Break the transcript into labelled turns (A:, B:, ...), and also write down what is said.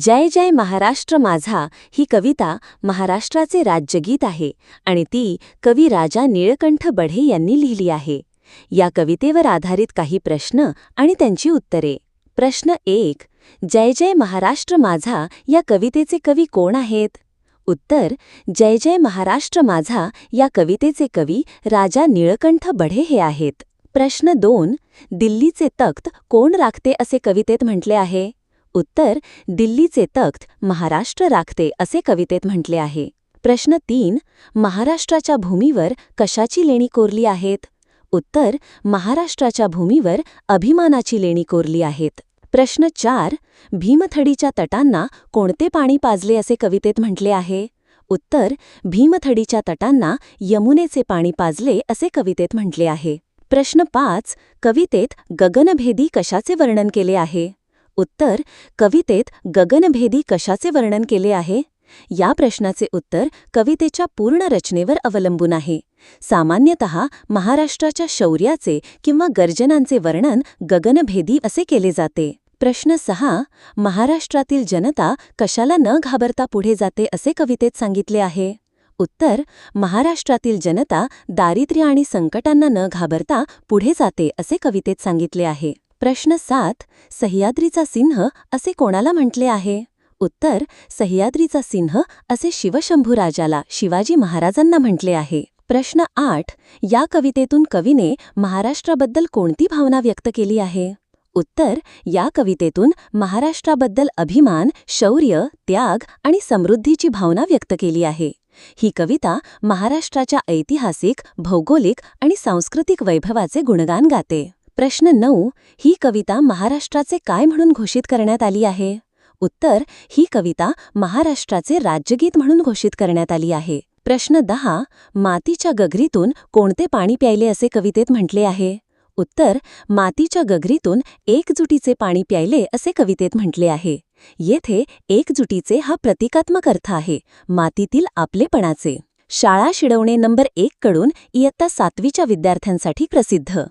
A: जय जय महाराष्ट्र माझा ही कविता महाराष्ट्राचे राज्यगीत आहे आणि ती कवी राजा निळकंठ बढे यांनी लिहिली आहे. या कवितेवर आधारित काही प्रश्न आणि त्यांची उत्तरे. प्रश्न एक जय जय महाराष्ट्र माझा या कवितेचे कवी कोण आहेत? उत्तर जय जय महाराष्ट्र माझा या कवितेचे कवी राजा निळकंठ बढे हे आहेत. प्रश्न दोन दिल्लीचे तख्त कोण राखते असे कवितेत म्हटले आहे? उत्तर दिल्लीचे तख्त महाराष्ट्र राखते असे कवितेत म्हटले आहे. प्रश्न तीन महाराष्ट्राच्या भूमीवर कशाची लेणी कोरली आहेत? उत्तर महाराष्ट्राच्या भूमीवर अभिमानाची लेणी कोरली आहेत. प्रश्न चार भीमथडीच्या तटांना कोणते पाणी पाजले असे कवितेत म्हटले आहे? उत्तर भीमथडीच्या तटांना यमुनेचे पाणी पाजले असे कवितेत म्हटले आहे. प्रश्न पाच कवितेत गगनभेदी कशाचे वर्णन केले आहे? उत्तर कवितेत गगनभेदी कशाचे वर्णन केले आहे? या प्रश्नाचे उत्तर कवितेच्या पूर्ण रचनेवर अवलंबून आहे. सामान्यतः महाराष्ट्राच्या शौर्याचे किंवा गर्जनांचे वर्णन गगनभेदी असे केले जाते. प्रश्न सहा महाराष्ट्रातील जनता कशाला न घाबरता पुढे जाते असे कवितेत सांगितले आहे? उत्तर महाराष्ट्रातील जनता दारिद्र्य आणि संकटांना न घाबरता पुढे जाते असे कवितेत सांगितले आहे. प्रश्न सात सह्याद्रीचा सिंह असे कोणाला म्हटले आहे? उत्तर सह्याद्रीचा सिंह असे शिवशंभूराजाला शिवाजी महाराजांना म्हटले आहे. प्रश्न आठ या कवितेतून कवीने महाराष्ट्राबद्दल कोणती भावना व्यक्त केली आहे? उत्तर या कवितेतून महाराष्ट्राबद्दल अभिमान शौर्य त्याग आणि समृद्धीची भावना व्यक्त केली आहे. ही कविता महाराष्ट्राच्या ऐतिहासिक भौगोलिक आणि सांस्कृतिक वैभवाचे गुणगान गाते. प्रश्न नऊ ही कविता महाराष्ट्राचे काय म्हणून घोषित करण्यात आली आहे? उत्तर ही कविता महाराष्ट्राचे राज्यगीत म्हणून घोषित करण्यात आली आहे. प्रश्न दहा मातीच्या गगरीतून कोणते पाणी प्यायले असे कवितेत म्हटले आहे? उत्तर मातीच्या गगरीतून एकजुटीचे पाणी प्यायले असे कवितेत म्हटले आहे. येथे एकजुटीचे हा प्रतिकात्मक अर्थ आहे मातीतील आपलेपणाचे. शाळा शिडवणे नंबर एक कडून इयत्ता सातवीच्या विद्यार्थ्यांसाठी प्रसिद्ध.